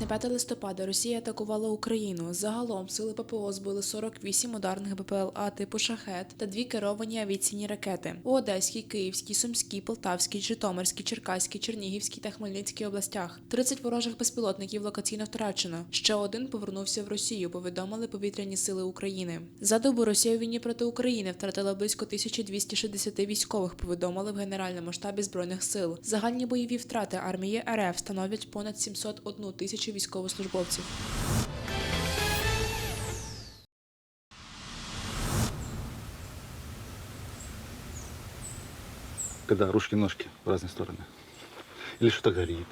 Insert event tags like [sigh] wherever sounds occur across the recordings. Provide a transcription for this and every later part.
ніч на 5 листопада Росія атакувала Україну. Загалом сили ППО збили 48 ударних БПЛА типу шахет та дві керовані авіаційні ракети у Одеській, Київській, Сумській, Полтавській, Житомирській, Черкаській, Чернігівській та Хмельницькій областях. 30 ворожих безпілотників локаційно втрачено. Ще один повернувся в Росію. Повідомили повітряні сили України. За добу Росія у війні проти України втратила близько 1260 військових. Повідомили в Генеральному штабі збройних сил. Загальні бойові втрати армії РФ становлять понад 701 тисячу військовослужбовців. когда ручки-ножки в разные стороны. Или что-то горит.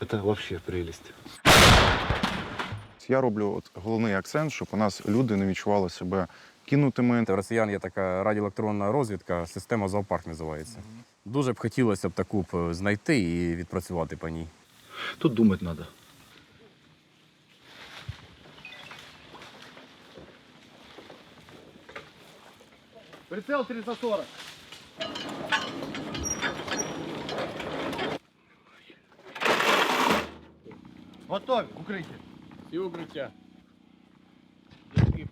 Это вообще прелесть. Я роблю от головний акцент, щоб у нас люди не відчували себе кинутими. У росіян є така радіоелектронна розвідка, система зоопарк називається. Дуже б хотілося б таку б знайти і відпрацювати по ній. Тут думать надо. Прицел 340. Готові, укриття. І укриття. Які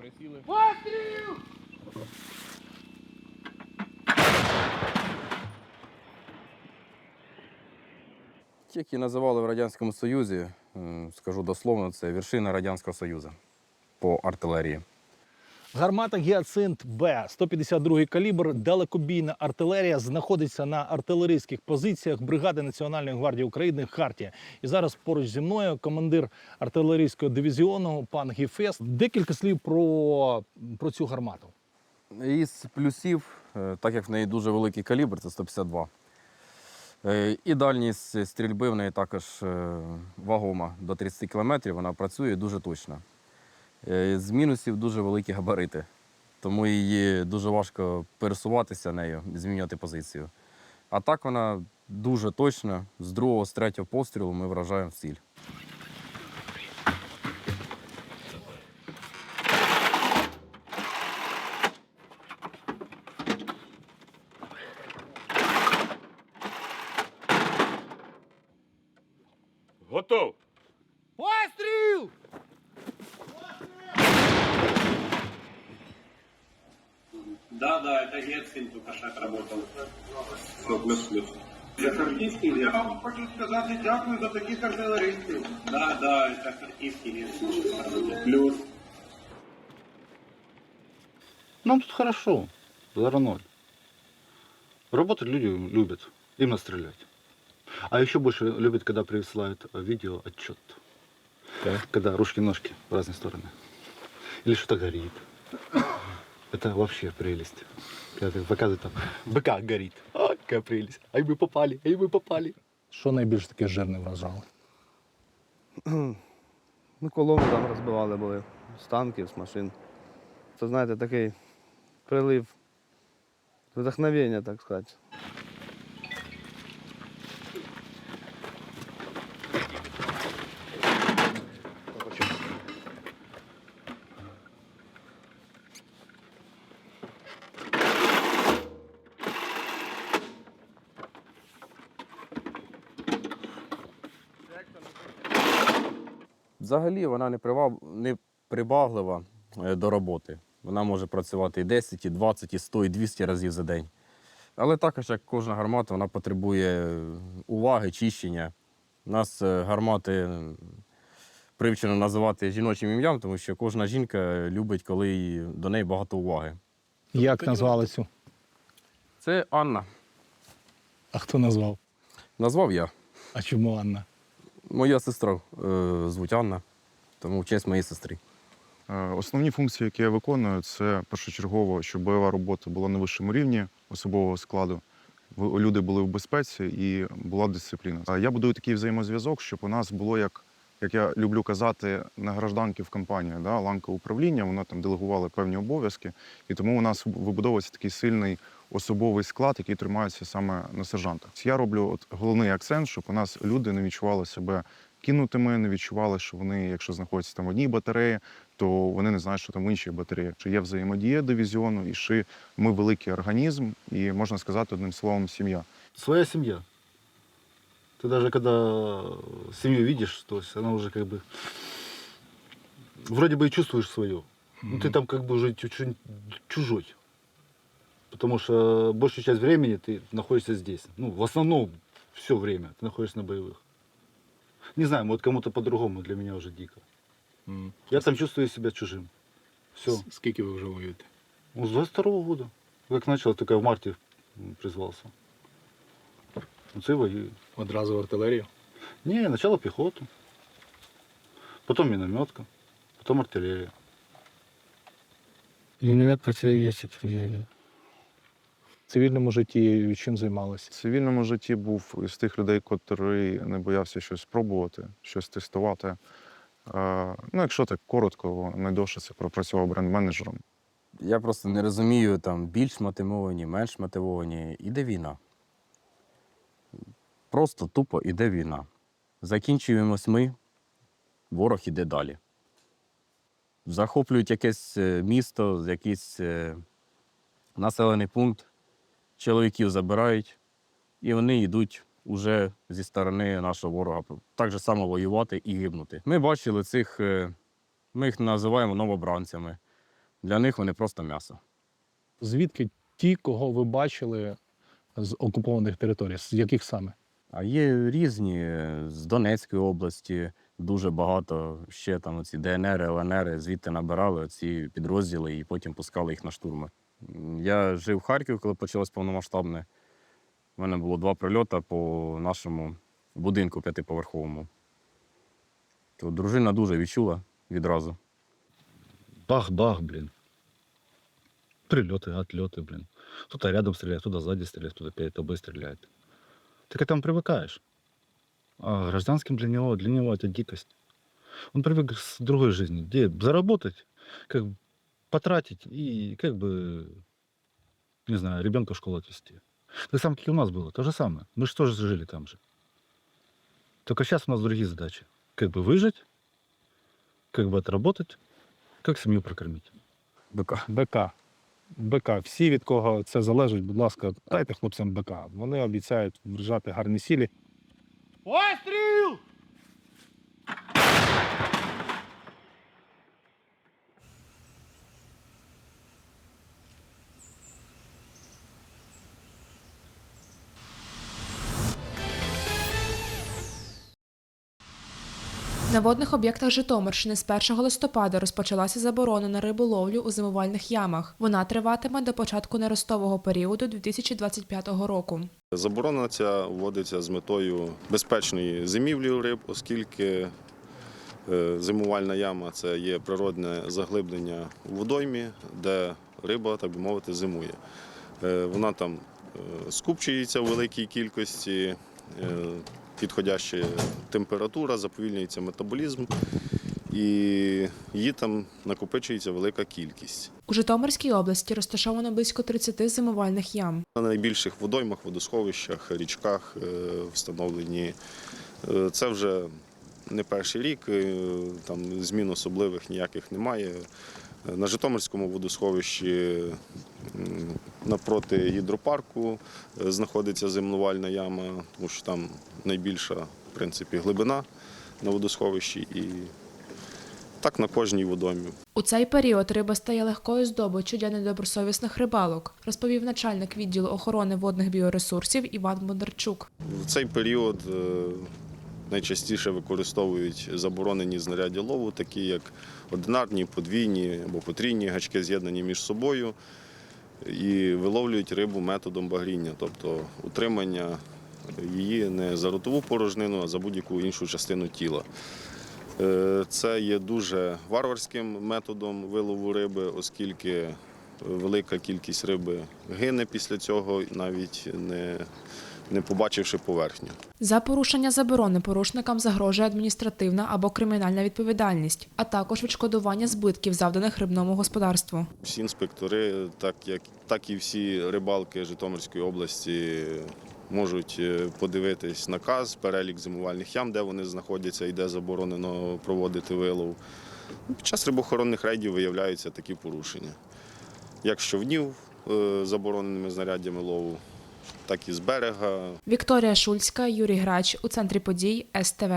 Присіли. Які називали в Радянському Союзі, скажу дословно, це вершина Радянського Союзу по артилерії. Гармата Гіацинт Б 152 калібр, далекобійна артилерія знаходиться на артилерійських позиціях бригади Національної гвардії України Хартія. І зараз поруч зі мною командир артилерійського дивізіону пан Гіфест. Декілька слів про, про цю гармату. Із плюсів, е, так як в неї дуже великий калібр, це 152. Е, І дальність стрільби в неї також е, вагома до 30 км, вона працює дуже точно. Е, З мінусів дуже великі габарити, тому її дуже важко пересуватися нею, змінювати позицію. А так вона дуже точна. З другого, з третього пострілу ми вражаємо ціль. Готов. Постріл! Да, да, это Гетцин, только шаг работал. Все, плюс-плюс. Я харківський Я Гетцин. вам хочу сказати дякую за таких артилеристів. Да, да, это харківський Гетцин. Плюс. Нам тут хорошо. Зара ноль. Работать люди любят. Именно стрелять. А еще больше любят, когда присылают э, видео отчет. Когда ручки-ножки в разные стороны. Или что-то горит. Это вообще прелесть. Когда ты показывают там, быка горит. А, какая прелесть. Ай мы попали, ай мы попали. Що найбільш таке жирне вражало? Ну, колони там розбивали були з танків, з машин. Це, знаєте, такий прилив вдохновення, так сказати. Взагалі вона не, приваб... не прибаглива е, до роботи. Вона може працювати і 10, і 20, і 100, і 200 разів за день. Але також, як кожна гармата, вона потребує е, уваги, чищення. У нас е, гармати привчено називати жіночим ім'ям, тому що кожна жінка любить, коли до неї багато уваги. Як назвали цю? Це Анна. А хто назвав? Назвав я. А чому Анна? Моя сестра е, звуть Анна, тому в честь моєї сестри. Е, Основні функції, які я виконую, це першочергово, щоб бойова робота була на вищому рівні особового складу. Люди були в безпеці і була дисципліна. Я будую такий взаємозв'язок, щоб у нас було як. Як я люблю казати, на гражданки в компанії, да, ланка управління, воно там делегували певні обов'язки, і тому у нас вибудовується такий сильний особовий склад, який тримається саме на сержантах. Я роблю от головний акцент, щоб у нас люди не відчували себе кинутими, не відчували, що вони, якщо знаходяться там в одній батареї, то вони не знають, що там в іншій батареї. Що є взаємодія дивізіону, і що ми великий організм, і можна сказати одним словом, сім'я. Своя семья. Ты даже когда семью видишь, то есть она уже как бы вроде бы и чувствуешь свое. Ну ты там как бы уже чуть-чуть чужой. Потому что большую часть времени ты находишься здесь. Ну, в основном все время ты находишься на боевых. Не знаю, может кому-то по-другому, для меня уже дико. М. Я там чувствую себя чужим. Все. С- Скільки ви вже воюєте? Ну, с 22 года. Как начал, только в марте м, призвался. Ну, це воюю. Одразу в артилерію? Не, сначала пехоту, потом минометка, потом артиллерия. Міномет працює місяць. В цивільному житті чим займалися? В цивільному житті був із тих людей, котрий не боявся щось спробувати, щось тестувати. Ну, якщо так коротко, найдовше це пропрацював бренд-менеджером. Я просто не розумію, там більш мотивовані, менш мотивовані. Іде війна. Просто тупо іде війна. Закінчуємось ми, ворог іде далі. Захоплюють якесь е, місто, якийсь е, населений пункт, чоловіків забирають, і вони йдуть уже зі сторони нашого ворога. Так же само воювати і гибнути. Ми бачили цих, е, ми їх називаємо новобранцями. Для них вони просто м'ясо. Звідки ті, кого ви бачили з окупованих територій? З яких саме? А є різні е, з Донецької області, дуже багато. Ще там ці ДНР, ЛНР, звідти набирали ці підрозділи і потім пускали їх на штурми. М, Я жив в Харкові, коли почалось повномасштабне. У мене було два прильоти по нашому будинку п'ятиповерховому. То дружина дуже відчула відразу. Бах-бах, блин. Прилеты, отлеты, блин. Кто-то рядом стреляет, кто-то сзади стреляет, кто-то перед тобой стреляет. Ты к этому привыкаешь. А гражданским для него, для него это дикость. Он привык к с- другой жизни, где заработать, как бы потратить и как бы, не знаю, ребенка в школу отвезти. Так само, как и у нас было, то же самое. Мы же тоже жили там же. Только сейчас у нас другие задачи. Как бы выжить, как бы отработать, как семью прокормить. БК. БК. БК. Всі, від кого це залежить, будь ласка, дайте хлопцям БК. Вони обіцяють врожати гарні сілі. Постріл! На водних об'єктах Житомирщини з 1 листопада розпочалася заборона на риболовлю у зимувальних ямах. Вона триватиме до початку неростового періоду 2025 року. Заборона ця вводиться з метою безпечної зимівлі риб, оскільки е, зимувальна яма це є природне заглиблення у водоймі, де риба, так би мовити, зимує. Е, Вона там е, скупчується у великій кількості, підходяща температура, заповільнюється метаболізм, і її там накопичується велика кількість. У Житомирській області розташовано близько 30 зимувальних ям. На найбільших водоймах, водосховищах, річках е, встановлені. Е, Це вже не перший рік, е, там змін особливих ніяких немає. На Житомирському водосховищі напроти гідропарку е, знаходиться зимнувальна яма, тому що там найбільша в принципі, глибина на водосховищі і так на кожній водоймі. У цей період риба стає легкою здобиччю для недобросовісних рибалок, розповів начальник відділу охорони водних біоресурсів Іван Бондарчук. В цей період е, найчастіше використовують заборонені знаряддя лову, такі як одинарні, подвійні або потрійні гачки, з'єднані між собою, і виловлюють рибу методом багріння, тобто утримання її не за ротову порожнину, а за будь-яку іншу частину тіла. Е, Це є дуже варварським методом вилову риби, оскільки велика кількість риби гине після цього, навіть не, не побачивши поверхню. За порушення заборони порушникам загрожує адміністративна або кримінальна відповідальність, а також відшкодування збитків, завданих рибному господарству. Всі інспектори, так як так і всі рибалки Житомирської області, можуть е, подивитись наказ, перелік зимувальних ям, де вони знаходяться і де заборонено проводити вилов. Під час рибохоронних рейдів виявляються такі порушення. Як щовнів е, забороненими знаряддями лову, так і з берега. Вікторія Шульська, Юрій Грач у центрі подій СТВ.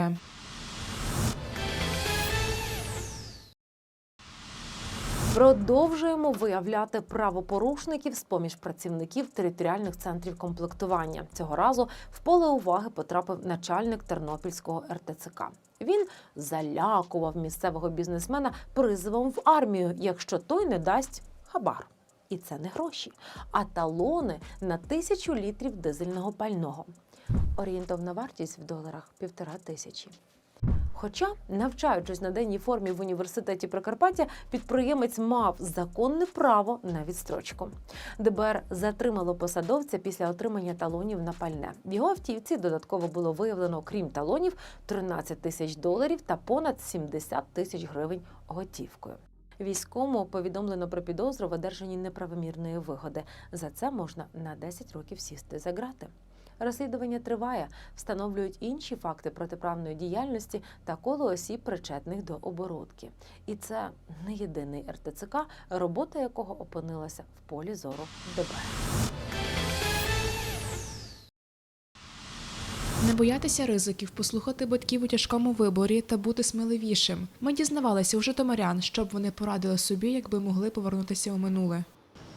Продовжуємо виявляти правопорушників з поміж працівників територіальних центрів комплектування. Цього разу в поле уваги потрапив начальник Тернопільського РТЦК. Він залякував місцевого бізнесмена призовом в армію, якщо той не дасть хабар. І це не гроші, а талони на тисячу літрів дизельного пального. Орієнтовна вартість в доларах півтора тисячі. Хоча, навчаючись на денній формі в університеті Прикарпаття, підприємець мав законне право на відстрочку. ДБР затримало посадовця після отримання талонів на пальне. В його автівці додатково було виявлено, крім талонів, 13 тисяч доларів та понад 70 тисяч гривень готівкою. Військовому повідомлено про підозру в одержанні неправомірної вигоди. За це можна на 10 років сісти за грати. Розслідування триває, встановлюють інші факти протиправної діяльності та коло осіб, причетних до оборудки. І це не єдиний РТЦК, робота якого опинилася в полі зору ДБР. Не боятися ризиків, послухати батьків у тяжкому виборі та бути сміливішим. Ми дізнавалися у житомирян, що б вони порадили собі, якби могли повернутися у минуле.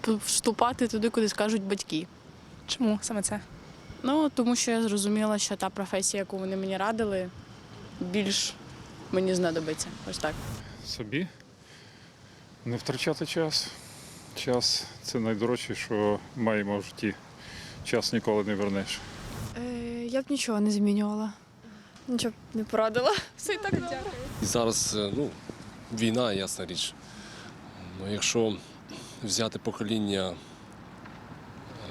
вступати туди, куди скажуть батьки. Чому саме це? Ну тому що я зрозуміла, що та професія, яку вони мені радили, більш мені знадобиться. Ось так. собі, не втрачати час. Час це найдорожче, що маємо в житті. Час ніколи не вернеш. Я б нічого не змінювала. Нічого б не порадила. [laughs] Все і так добре. Зараз е, ну, війна, ясна річ. Ну, якщо взяти покоління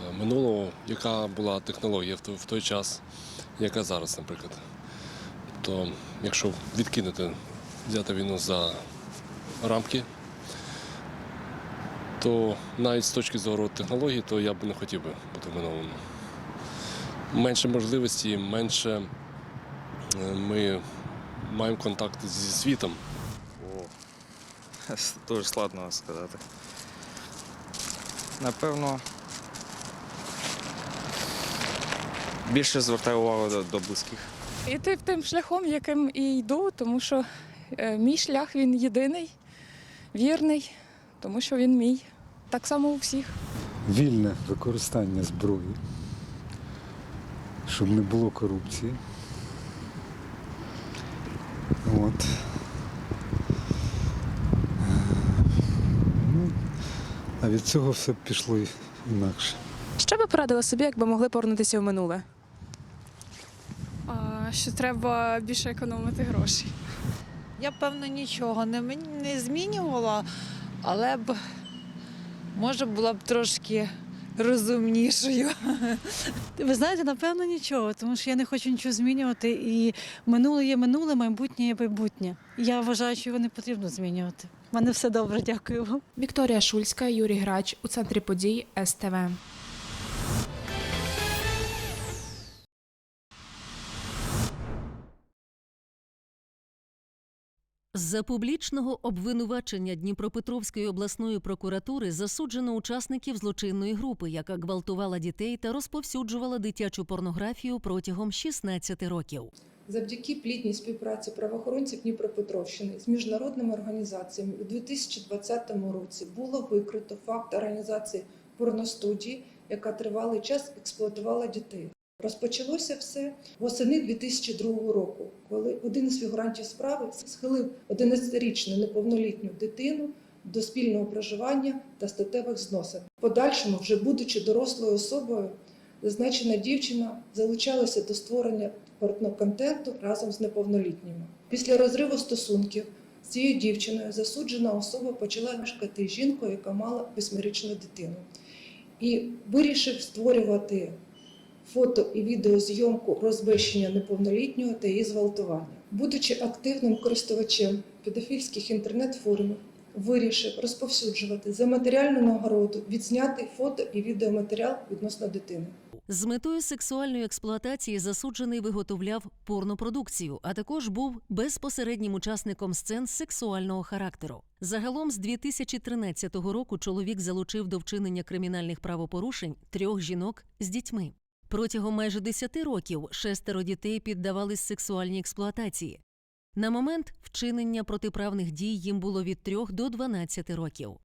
е, минулого, яка була технологія в той, час, яка зараз, наприклад, то якщо відкинути, взяти війну за рамки, то навіть з точки зору технологій, то я б не хотів би бути в минулому. Менше можливості, менше е, ми маємо контакт зі світом. О, [laughs] дуже складно сказати. Напевно, більше звертаю увагу до, до близьких. Іти тим шляхом, яким і йду, тому що е, мій шлях він єдиний, вірний, тому що він мій. Так само у всіх. Вільне використання зброї, щоб не було корупції. От. Ну, а від цього все пішло інакше. Що би порадили собі, якби могли повернутися у минуле? що треба більше економити грошей. Я певно нічого не, не змінювала, але б може була б трошки розумнішою. Ви знаєте, напевно, нічого, тому що я не хочу нічого змінювати. І минуле є минуле, майбутнє є майбутнє. Я вважаю, що його не потрібно змінювати. У мене все добре, дякую вам. Вікторія Шульська, Юрій Грач у центрі подій СТВ. За публічного обвинувачення Дніпропетровської обласної прокуратури засуджено учасників злочинної групи, яка гвалтувала дітей та розповсюджувала дитячу порнографію протягом 16 років. Завдяки плідній співпраці правоохоронців Дніпропетровщини з міжнародними організаціями у 2020 році було викрито факт організації порностудії, яка тривалий час експлуатувала дітей. Розпочалося все восени 2002 року, коли один із фігурантів справи схилив 11-річну неповнолітню дитину до спільного проживання та статевих зносин. Подальшому, вже будучи дорослою особою, зазначена дівчина залучалася до створення порноконтенту разом з неповнолітніми. Pісля розриву стосунків з цією дівчиною засуджена особа почала мешкати жінкою, яка мала восьмирічну дитину, і вирішив створювати фото і відеозйомку розбещення неповнолітнього та її зґвалтування. Будучи активним користувачем педофільських інтернет-форумів, вирішив розповсюджувати за матеріальну нагороду відзнятий фото і відеоматеріал відносно дитини. З метою сексуальної експлуатації засуджений виготовляв порнопродукцію, а також був безпосереднім учасником сцен сексуального характеру. Загалом з 2013 року чоловік залучив до вчинення кримінальних правопорушень трьох жінок з дітьми. Протягом майже 10 років шестеро дітей піддавались сексуальній експлуатації. На момент вчинення протиправних дій їм було від 3 до 12 років.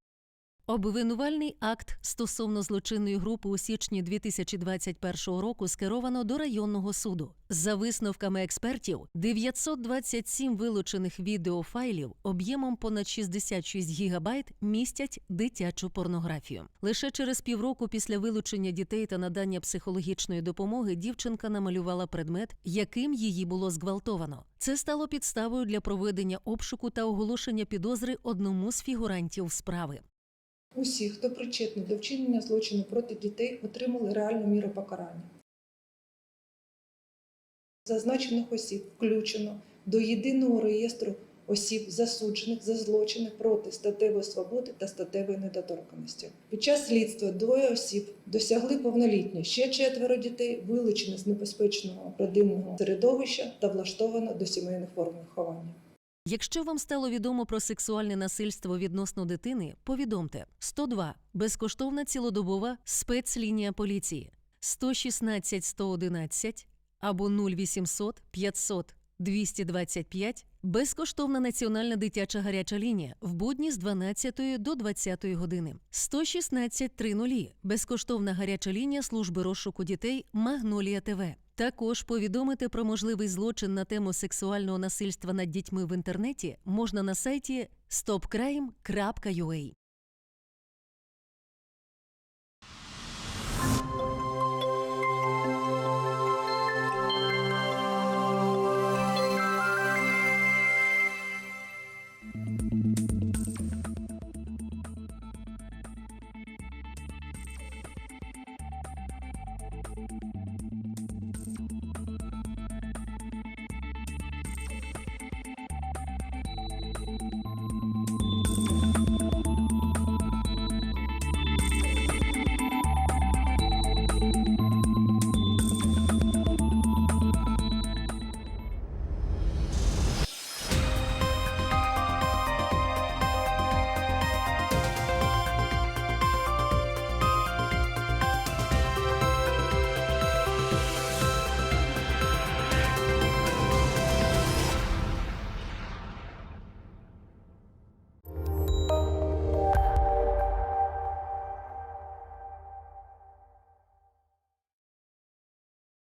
Обвинувальний акт стосовно злочинної групи у січні 2021 року скеровано до районного суду. За висновками експертів, 927 вилучених відеофайлів об'ємом понад 66 гігабайт містять дитячу порнографію. Лише через півроку після вилучення дітей та надання психологічної допомоги дівчинка намалювала предмет, яким її було зґвалтовано. Це стало підставою для проведення обшуку та оголошення підозри одному з фігурантів справи. Усі, хто причетний до вчинення злочину проти дітей, отримали реальну міру покарання. Зазначених осіб включено до єдиного реєстру осіб, засуджених за злочини проти статевої свободи та статевої недоторканості. Під час слідства двоє осіб досягли повноліття. Ще четверо дітей вилучені з небезпечного родинного середовища та влаштовано до сімейних форм виховання. Якщо вам стало відомо про сексуальне насильство відносно дитини, повідомте. 102 безкоштовна цілодобова спецлінія поліції. 116 111 або 0800 500 225 безкоштовна національна дитяча гаряча лінія в будні з 12 до 20 години. 116 30 безкоштовна гаряча лінія служби розшуку дітей Магнолія ТВ. Також повідомити про можливий злочин на тему сексуального насильства над дітьми в інтернеті можна на сайті stopcrime.ua.